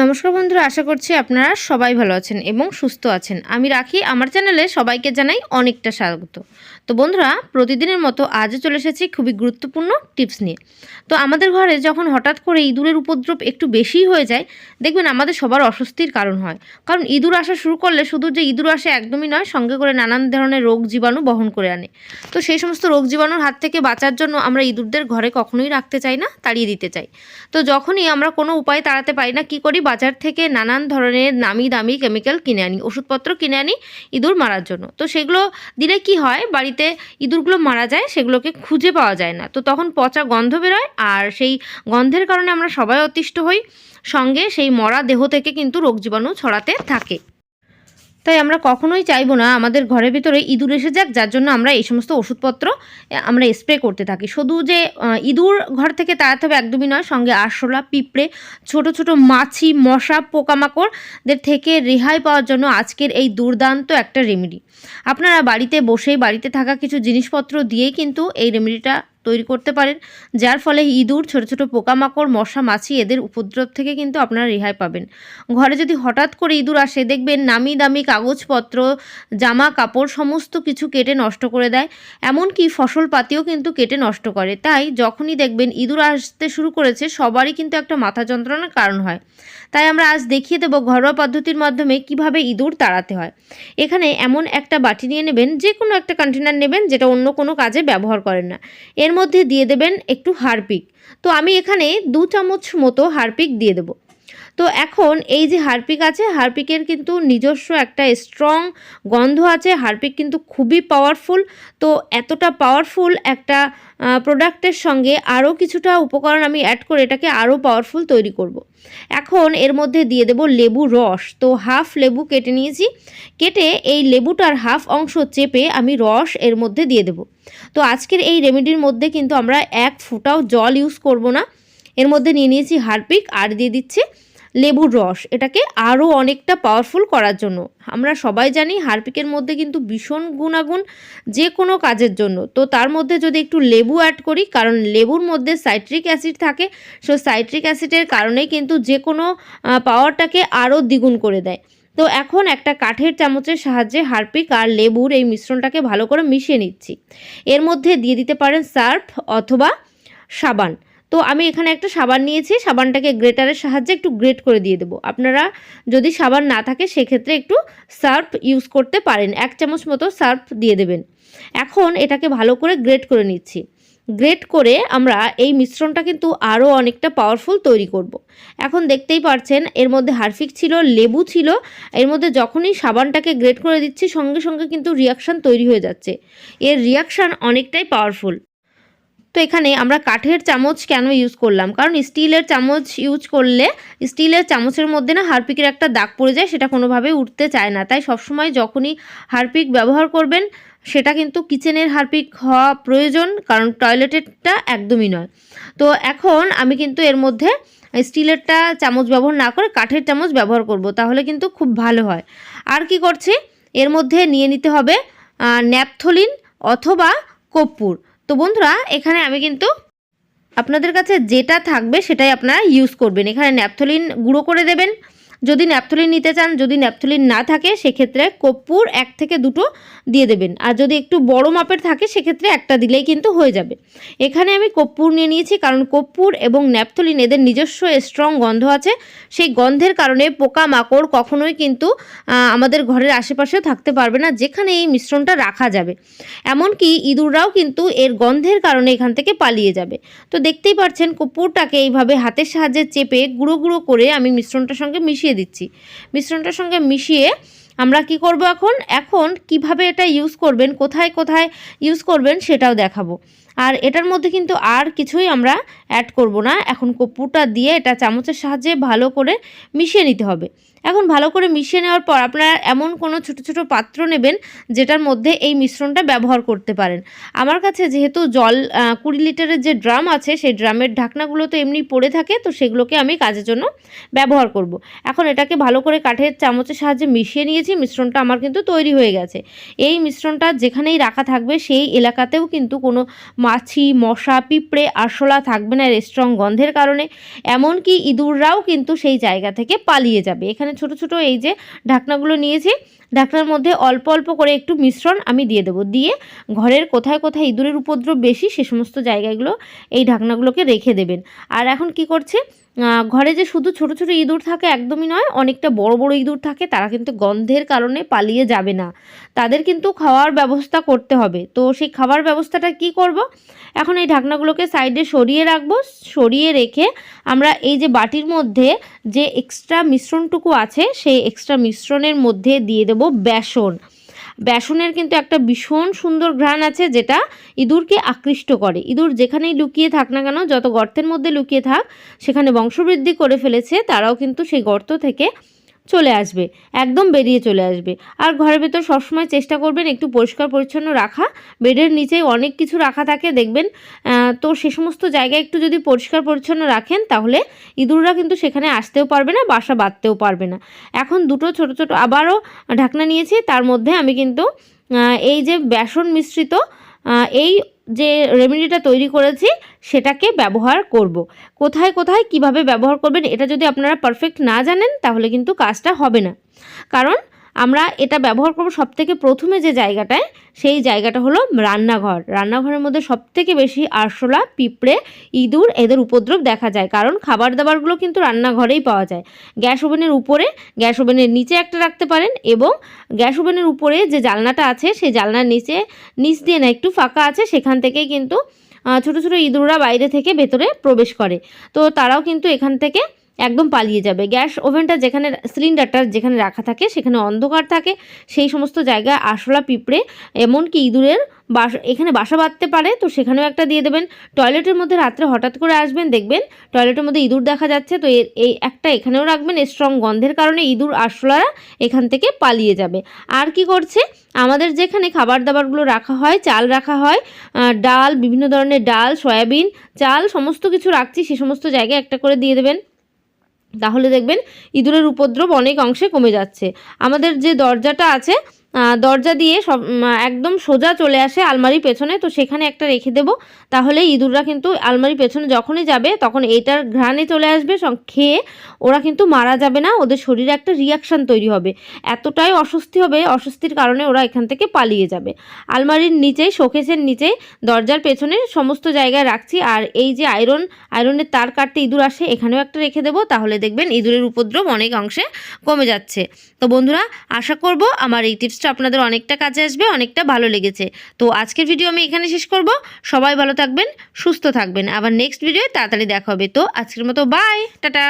নমস্কার বন্ধুরা, আশা করছি আপনারা সবাই ভালো আছেন এবং সুস্থ আছেন। আমি রাখি, আমার চ্যানেলে সবাইকে জানাই অনেকটা স্বাগত। তো বন্ধুরা, প্রতিদিনের মতো আজও চলে এসেছি খুবই গুরুত্বপূর্ণ টিপস নিয়ে। তো আমাদের ঘরে যখন হঠাৎ করে ইঁদুরের উপদ্রব একটু বেশিই হয়ে যায়, দেখবেন আমাদের সবার অস্বস্তির কারণ হয়। কারণ ইঁদুর আসা শুরু করলে শুধু যে ইঁদুর আসে একদমই নয়, সঙ্গে করে নানান ধরনের রোগ জীবাণু বহন করে আনে। তো সেই সমস্ত রোগ জীবাণুর হাত থেকে বাঁচার জন্য আমরা ইঁদুরদের ঘরে কখনোই রাখতে চাই না, তাড়িয়ে দিতে চাই। তো যখনই আমরা কোনো উপায় তাড়াতে পারি না, কী করি? বাজার থেকে নানান ধরনের নামি দামি কেমিক্যাল কিনে আনি, ওষুধপত্র কিনে আনি ইঁদুর মারার জন্য। তো সেগুলো দিলে কি হয়? বাড়িতে ইঁদুরগুলো মারা যায়, সেগুলোকে খুঁজে পাওয়া যায় না। তো তখন পচা গন্ধ বেরোয় আর সেই গন্ধের কারণে আমরা সবাই অতিষ্ঠ হই। সঙ্গে সেই মরা দেহ থেকে কিন্তু রোগ জীবাণু ছড়াতে থাকে। তাই আমরা কখনোই চাইব না আমাদের ঘরের ভিতরে ইঁদুর এসে যাক, যার জন্য আমরা এই সমস্ত ওষুধপত্র আমরা স্প্রে করতে থাকি। শুধু যে ইঁদুর ঘর থেকে তাড়াতে হবে একদমই নয়, সঙ্গে আরশোলা, পিঁপড়ে, ছোট ছোট মাছি, মশা, পোকামাকড়দের থেকে রেহাই পাওয়ার জন্য আজকের এই দুর্দান্ত একটা রেমেডি আপনারা বাড়িতে বসেই বাড়িতে থাকা কিছু জিনিসপত্র দিয়েই কিন্তু এই রেমেডিটা তৈরি করতে পারেন, যার ফলে ইঁদুর, ছোট ছোট পোকামাকড়, মশা, মাছি এদের উপদ্রব থেকে কিন্তু আপনারা রেহাই পাবেন। ঘরে যদি হঠাৎ করে ইঁদুর আসে, দেখবেন নামি দামি কাগজপত্র, জামা কাপড় সমস্ত কিছু কেটে নষ্ট করে দেয়। এমনকি ফসল পাতিও কিন্তু কেটে নষ্ট করে। তাই যখনই দেখবেন ইঁদুর আসতে শুরু করেছে, সবারই কিন্তু একটা মাথা যন্ত্রণার কারণ হয়। তাই আমরা আজ দেখিয়ে দেবো ঘরোয়া পদ্ধতির মাধ্যমে কীভাবে ইঁদুর তাড়াতে হয়। এখানে এমন একটা বাটি নিয়ে নেবেন যে কোনো একটা কন্টেনার নেবেন, যেটা অন্য কোনো কাজে ব্যবহার করেন না। এর মধ্যে দিয়ে দেবেন একটু হারপিক। তো আমি এখানে দু চামচ মতো হারপিক দিয়ে দেবো। তো এখন এই যে হারপিক আছে, হারপিকের কিন্তু নিজস্ব একটা স্ট্রং গন্ধ আছে, হারপিক কিন্তু খুবই পাওয়ারফুল তো এতটা পাওয়ারফুল একটা প্রোডাক্টের সঙ্গে আরও কিছুটা উপকরণ আমি অ্যাড করে এটাকে আরও পাওয়ারফুল তৈরি করব। এখন এর মধ্যে দিয়ে দেব লেবু রস। তো হাফ লেবু কেটে নিয়েছি। কেটে এই লেবুটার হাফ অংশ চেপে আমি রস এর মধ্যে দিয়ে দেব। তো আজকের এই রেমেডির মধ্যে কিন্তু আমরা এক ফুটাও জল ইউজ করব না। এর মধ্যে নিয়ে নিয়েছি হারপিক আর দিয়ে দিচ্ছি লেবুর রস। এটাকে আরও অনেকটা পাওয়ারফুল করার জন্য। আমরা সবাই জানি হারপিকের মধ্যে কিন্তু ভীষণ গুণাগুণ যে কোনো কাজের জন্য। তো তার মধ্যে যদি একটু লেবু অ্যাড করি, কারণ লেবুর মধ্যে সাইট্রিক অ্যাসিড থাকে সো সাইট্রিক অ্যাসিডের কারণেই কিন্তু যে কোনো পাওয়ারটাকে আরও দ্বিগুণ করে দেয়। তো এখন একটা কাঠের চামচের সাহায্যে হারপিক আর লেবুর এই মিশ্রণটাকে ভালো করে মিশিয়ে নিচ্ছি। এর মধ্যে দিয়ে দিতে পারেন সার্ফ অথবা সাবান। তো আমি এখানে একটা সাবান নিয়েছি, সাবানটাকে গ্রেটারের সাহায্যে একটু গ্রেট করে দিয়ে দেবো। আপনারা যদি সাবান না থাকে, সেক্ষেত্রে একটু সার্ফ ইউজ করতে পারেন। এক চামচ মতো সার্ফ দিয়ে দেবেন। এখন এটাকে ভালো করে গ্রেট করে নিচ্ছি। গ্রেট করে আমরা এই মিশ্রণটা কিন্তু আরও অনেকটা পাওয়ারফুল তৈরি করব। এখন দেখতেই পারছেন, এর মধ্যে হারফিক ছিল, লেবু ছিল। এর মধ্যে যখনই সাবানটাকে গ্রেট করে দিচ্ছি, সঙ্গে সঙ্গে কিন্তু রিয়াকশান তৈরি হয়ে যাচ্ছে। এর রিয়াকশান অনেকটাই পাওয়ারফুল। তো এখানে আমরা কাঠের চামচ কেন ইউজ করলাম? কারণ স্টিলের চামচ ইউজ করলে স্টিলের চামচের মধ্যে না হারপিকের একটা দাগ পড়ে যায়, সেটা কোনোভাবেই উঠতে চায় না। তাই সবসময় যখনই হারপিক ব্যবহার করবেন, সেটা কিন্তু কিচেনের হারপিক হওয়া প্রয়োজন, কারণ টয়লেটেরটা একদমই নয়। তো এখন আমি কিন্তু এর মধ্যে স্টিলেরটা চামচ ব্যবহার না করে কাঠের চামচ ব্যবহার করব, তাহলে কিন্তু খুব ভালো হয়। আর কি করছি? এর মধ্যে নিয়ে নিতে হবে ন্যাপথলিন অথবা কর্পূর। তো বন্ধুরা, এখানে আমি কিন্তু আপনাদের কাছে যেটা থাকবে সেটাই আপনারা ইউজ করবেন। এখানে ন্যাপথলিন গুঁড়ো করে দেবেন। যদি ন্যাপথলিন নিতে চান, যদি ন্যাপথলিন না থাকে, সেক্ষেত্রে কর্পূর এক থেকে দুটো দিয়ে দেবেন। আর যদি একটু বড় মাপের থাকে, সেক্ষেত্রে একটা দিলেই কিন্তু হয়ে যাবে। এখানে আমি কর্পূর নিয়ে নিয়েছি, কারণ কর্পূর এবং ন্যাপথলিন এদের নিজস্ব স্ট্রং গন্ধ আছে। সেই গন্ধের কারণে পোকা মাকড় কখনোই কিন্তু আমাদের ঘরের আশেপাশেও থাকতে পারবে না, যেখানে এই মিশ্রণটা রাখা যাবে। এমনকি ইঁদুররাও কিন্তু এর গন্ধের কারণে এখান থেকে পালিয়ে যাবে। তো দেখতেই পাচ্ছেন কর্পূরটাকে এইভাবে হাতের সাহায্যে চেপে গুঁড়ো গুঁড়ো করে আমি মিশ্রণটার সঙ্গে মিশিয়ে দিচ্ছি। মিশ্রণটার সঙ্গে মিশিয়ে আমরা কি করব এখন? এখন কীভাবে এটা ইউজ করবেন? কোথায় কোথায় ইউজ করবেন? সেটাও দেখাবো। আর এটার মধ্যে কিন্তু আর কিছুই আমরা অ্যাড করব না। এখন কর্পূরটা দিয়ে এটা চামচের সাহায্যে ভালো করে মিশিয়ে নিতে হবে। এখন ভালো করে মিশিয়ে নেওয়ার পর আপনারা এমন কোনো ছোট ছোট পাত্র নেবেন যেটার মধ্যে এই মিশ্রণটা ব্যবহার করতে পারেন। আমার কাছে যেহেতু জল কুড়ি লিটারের যে ড্রাম আছে, সেই ড্রামের ঢাকনাগুলো তো এমনি পড়ে থাকে, তো সেগুলোকে আমি কাজের জন্য ব্যবহার করব। এখন এটাকে ভালো করে কাঠের চামচের সাহায্যে মিশিয়ে নিয়েছি, মিশ্রণটা আমার কিন্তু তৈরি হয়ে গেছে। এই মিশ্রণটা যেখানেই রাখা থাকবে, সেই এলাকাতেও কিন্তু কোনো মাছি, মশা, পিঁপড়ে, আরশোলা থাকবে না স্ট্রং গন্ধের কারণে, এমনকি ইঁদুররাও কিন্তু সেই জায়গা থেকে পালিয়ে যাবে। এখানে ছোট ছোট এই যে ঢাকনাগুলো নিয়েছি, ঢাকনার মধ্যে অল্প অল্প করে একটু মিশ্রণ আমি দিয়ে দেবো। দিয়ে ঘরের কোথায় কোথায় ইঁদুরের উপদ্রব বেশি, সে সমস্ত জায়গাগুলো এই ঢাকনাগুলোকে রেখে দেবেন। আর এখন কি করছে? ঘরে যে শুধু ছোট ছোট ইঁদুর থাকে একদমই নয়, অনেকটা বড় বড় ইঁদুর থাকে, তারা কিন্তু গন্ধের কারণে পালিয়ে যাবে না। তাদের কিন্তু খাওয়ার ব্যবস্থা করতে হবে। তো সেই খাবার ব্যবস্থাটা কি করব? এখন এই ঢাকনাগুলোকে সাইডে সরিয়ে রাখব। সরিয়ে রেখে আমরা এই যে বাটির মধ্যে যে এক্সট্রা মিশ্রণটুকু আছে, সেই এক্সট্রা মিশ্রণের মধ্যে দিয়ে দেব বেসন। বেসনের কিন্তু একটা ভীষণ সুন্দর ঘ্রাণ আছে যেটা ইঁদুরকে আকৃষ্ট করে। ইঁদুর যেখানেই লুকিয়ে থাক না কেন, যত গর্তের মধ্যে লুকিয়ে থাক, সেখানে বংশবৃদ্ধি করে ফেলেছে, তারাও কিন্তু সেই গর্ত থেকে চলে আসবে, একদম বেরিয়ে চলে আসবে। আর ঘরের ভেতর সবসময় চেষ্টা করবেন একটু পরিষ্কার পরিচ্ছন্ন রাখা। বেডের নিচেই অনেক কিছু রাখা থাকে, দেখবেন তো সে সমস্ত জায়গায় একটু যদি পরিষ্কার পরিচ্ছন্ন রাখেন, তাহলে ইঁদুররা কিন্তু সেখানে আসতেও পারবে না, বাসা বাঁধতেও পারবে না। এখন দুটো ছোট ছোট, আবারও ঢাকনা নিয়েছি, তার মধ্যে আমি কিন্তু এই যে বেসন মিশ্রিত এই যে রেমেডিটা তৈরি করেছি, সেটাকে ব্যবহার করব। কোথায় কোথায়, কীভাবে ব্যবহার করবেন, এটা যদি আপনারা পারফেক্ট না জানেন, তাহলে কিন্তু কাজটা হবে না কারণ আমরা এটা ব্যবহার করব সব থেকে প্রথমে যে জায়গাটায়, সেই জায়গাটা হলো রান্নাঘর। রান্নাঘরের মধ্যে সব থেকে বেশি আরশোলা, পিঁপড়ে, ইঁদুর এদের উপদ্রব দেখা যায়, কারণ খাবার দাবারগুলো কিন্তু রান্নাঘরেই পাওয়া যায়। গ্যাস ওভেনের উপরে, গ্যাস ওভেনের নিচে একটা রাখতে পারেন এবং গ্যাস ওভেনের উপরে যে জানলাটা আছে, সেই জানলার নিচে, নিচ দিয়ে না একটু ফাঁকা আছে, সেখান থেকেই কিন্তু ছোট ছোট ইঁদুররা বাইরে থেকে ভেতরে প্রবেশ করে। তো তারাও কিন্তু এখান থেকে একদম পালিয়ে যাবে। গ্যাস ওভেনটা যেখানে সিলিন্ডারটা যেখানে রাখা থাকে, সেখানে অন্ধকার থাকে, সেই সমস্ত জায়গায় আরশোলা পিঁপড়ে, এমনকি ইঁদুরের বাস, এখানে বাসা বাঁধতে পারে, তো সেখানেও একটা দিয়ে দেবেন। টয়লেটের মধ্যে রাত্রে হঠাৎ করে আসবেন, দেখবেন টয়লেটের মধ্যে ইঁদুর দেখা যাচ্ছে, তো এই একটা এখানেও রাখবেন স্ট্রং গন্ধের কারণে ইঁদুর আরশোলারা এখান থেকে পালিয়ে যাবে। আর কি করছে? আমাদের যেখানে খাবার দাবারগুলো রাখা হয়, চাল রাখা হয় ডাল, বিভিন্ন ধরনের ডাল, সয়াবিন, চাল, সমস্ত কিছু রাখছি, সে সমস্ত জায়গায় একটা করে দিয়ে দেবেন। তাহলে দেখবেন ইঁদুরের উপদ্রব অনেক অংশে কমে যাচ্ছে। আমাদের যে দরজাটা আছে দরজা দিয়ে সব একদম সোজা চলে আসে আলমারির পেছনে। তো সেখানে একটা রেখে দেবো। তাহলে ইঁদুররা কিন্তু আলমারির পেছনে যখনই যাবে, তখন এইটার ঘ্রাণে চলে আসবে। খেয়ে ওরা কিন্তু মারা যাবে না। ওদের শরীরে একটা রিয়াকশান তৈরি হবে। এতটাই অস্বস্তি হবে, অস্বস্তির কারণে ওরা এখান থেকে পালিয়ে যাবে। আলমারির নিচেই, শোকেসের নিচেই, দরজার পেছনে সমস্ত জায়গায় রাখছি। আর এই যে আয়রন আয়রনের তার কাটতে ইঁদুর আসে, এখানেও একটা রেখে দেবো। তাহলে দেখবেন ইঁদুরের উপদ্রব অনেক অংশে কমে যাচ্ছে। তো বন্ধুরা, আশা করব আমার এই টিপসটা আপনাদের অনেকটা কাজে আসবে, অনেকটা ভালো লেগেছে। তো আজকের ভিডিও আমি এখানে শেষ করব। সবাই ভালো থাকবেন, সুস্থ থাকবেন। আবার নেক্সট ভিডিও তাড়াতাড়ি দেখা হবে। তো আজকের মতো বাই টাটা!